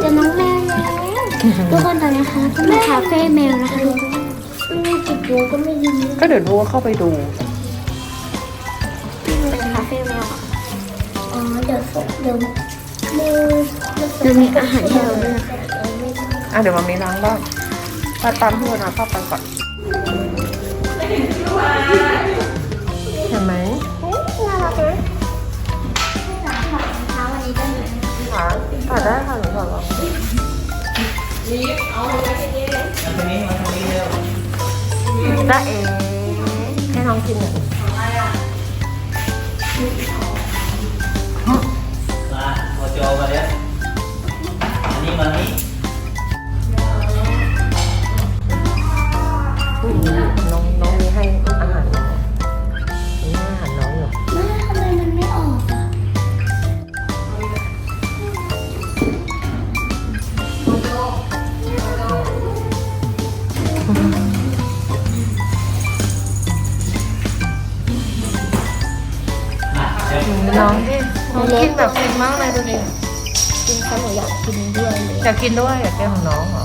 เจอน้องแมวแล้วทุกคนตอนนี้นะคะก็มาคาเฟ่แมวนะคะทุกคนมีกี่ตัวก็ไม่รู้ก็เดี๋ยวดูว่าเข้าไปดูเป็นคาเฟ่แมวอะอ๋อเดี๋ยวเดี๋ยวมือเดี๋ยวมีอาหารให้เราด้วยนะคะอะเดี๋ยวมามีล้างบ้างตาตามพี่วนาเข้าไปก่อนเห็นไหมน่ารักนะเช้าวันนี้ก็มีค่ะ ถอดได้ค่ะหนูถอดหรอจ้าเอ๋ให้น้องกินหน่อยมาโมโจมาเลยอันนี้มานี่ กินแบบฟินมากเลยดูดิกินขนมอยากกินด้วยเลยอยากกินด้วยอยากกินของน้องเหรอ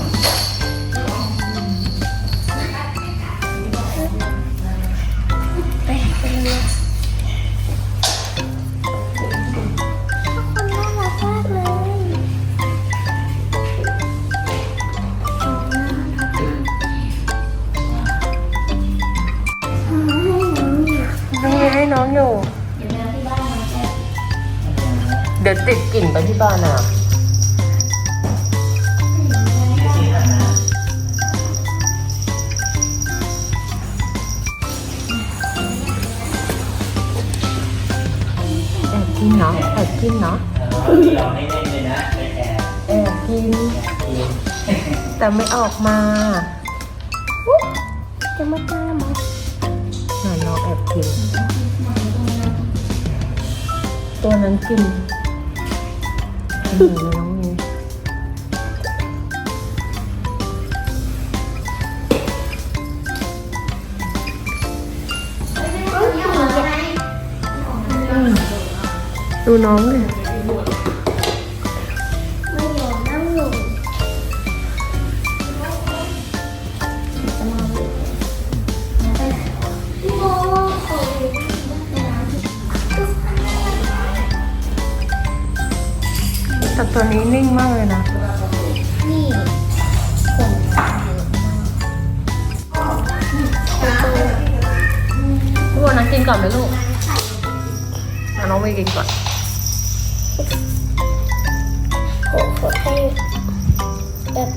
ดี๋ยวติดกลิ่นไปที่บ้านอะแอบกินเนาะแอบกินเนาะเราให้เล่นเลยนะไปแอบแอบกินกิน แต่ไม่ออกมาจะมาตามมาหน่อยน้องแอบกิน ตัวนั้นกิน กินหนูน้อ นี้นิ่งมากเลยนะ นี่ขนตาเยอะมากทุกคนนะกินก่อนไหมลูกอะน้องไปกินก่อนโอ้โหให้แบบ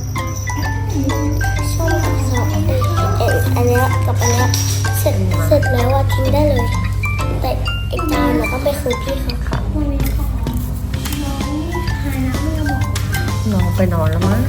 ช่องสองเอ็นอันเนี้ยกับอันเนี้ยเสร็จเสร็จแล้วว่าทิ้งได้เลย แต่อีกจานเราก็ไปคืนพี่ ไปนอนแล้วมั้ง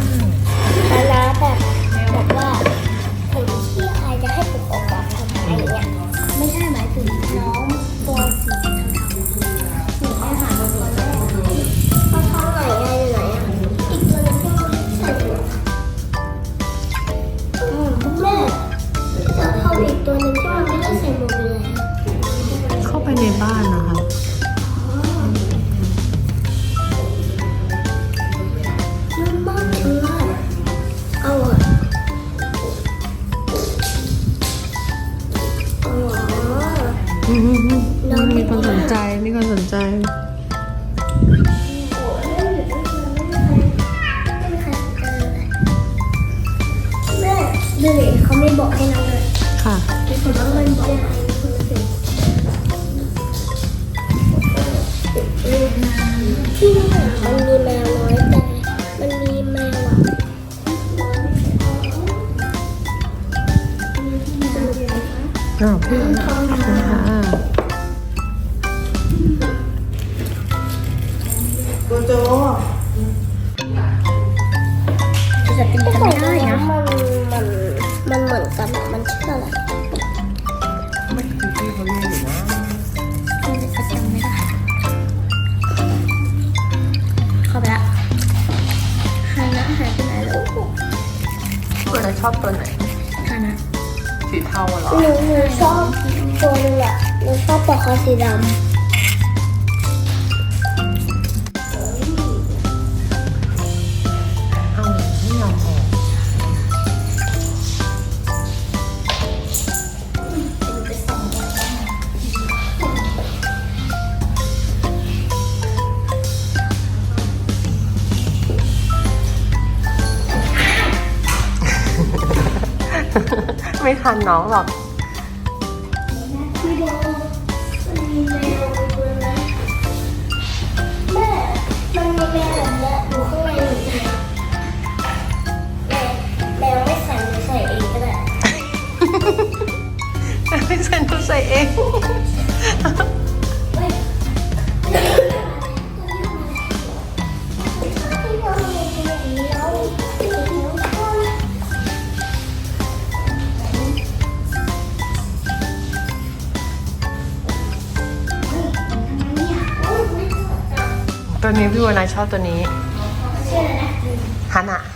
อ้าวพี่ขอบคุณค่ะจะตีกันไม่ได้นะมันมันมันเหมือนกันมันชื่ออะไรไม่คือพี่เขาเรียกอยู่นะมันจะจำไม่ได้เข้าไปละฮานะหายไปไหนแล้วคุณชอบตัวไหนฮานะ สีเทาเหรอ หนูหนูชอบตัวนึงอะหนูชอบปลอกคอสีดำ ไม่ทัน ตัวนี้พี่วานายชอบตัวนี้ชื่ออะไรนะ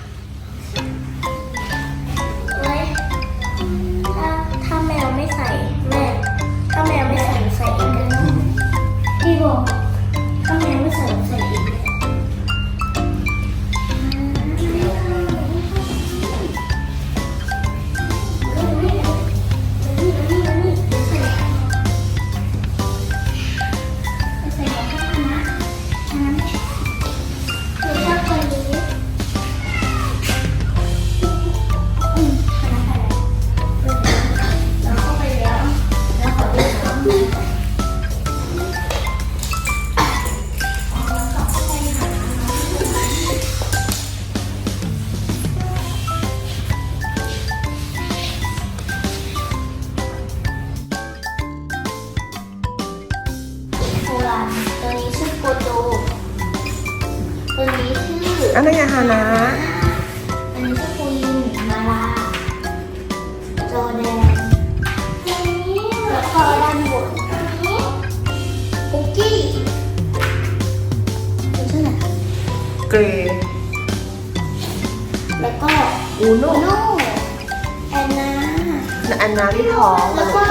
ที่ท้องแล้วก็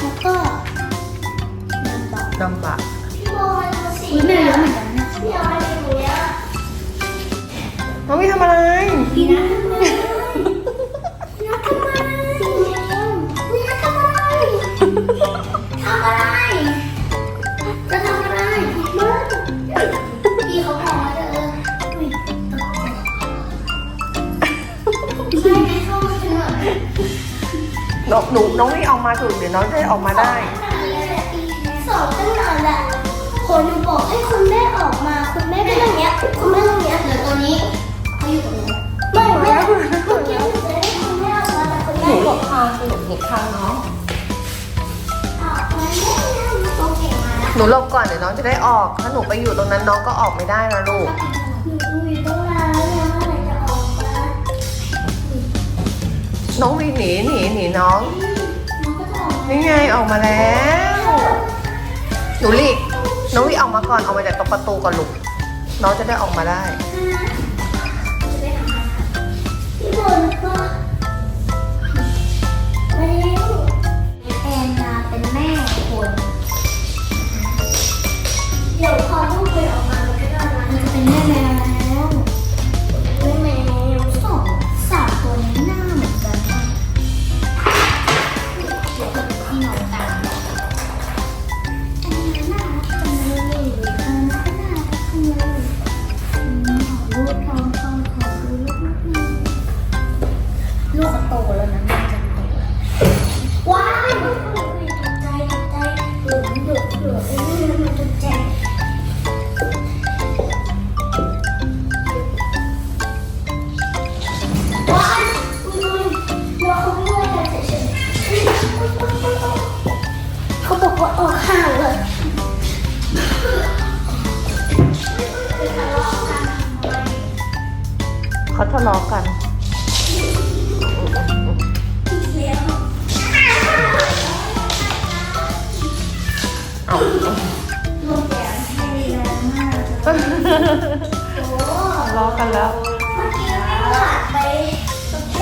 แล้วก็นันต่อนำบะพี่บอยดูสิแม่เยอะเหมือนกันนะพี่เอาอะไรอยู่เนี่ยน้องวิทำอะไร พี่นัททำอะ น้องหนูน้องวิออกมาถูกเดี๋ยวน้องจะได้ออกมาได้สอบตั้งนานแหละคนหนูบอกให้คุณแม่ออกมา คุณแม่ก็อย่างเงี้ย คุณแม่ตรงเนี้ยเหลือตัวนี้เขาอยู่ตรงนี้ไม่แม่เมื่อกี้หนูจะให้คุณแม่ออกมาแต่คุณหแม่นูหลบอกบทางหลบหลบทางน้องออกมาแม่โอเคมาแล้วหนูหลบก่อนเดี๋ยวน้องจะได้ออก ถ้าหนูไปอยู่ตรงนั้นน้องก็ออกไม่ได้นะลูกหนูอยู่ตรง น้องวิหนีหนีหนีน้อง นี่ไงออกมาแล้ว หนูลีกน้องวิออกมาก่อนออกมาจากตรงประตูก่อนลูก น้องจะได้ออกมาได้จะไปทำอะไรพี่บนก็มาเร็วแอนนาเป็นแม่คนเดี๋ยวพอลูกไปออกมา ทะเลาะกันเลี้ยงเอาลงแดดให้แรงมากเลยโอ้ทะเลาะกันแล้ว เมื่อกี้ไม่ผ่านไปโอเค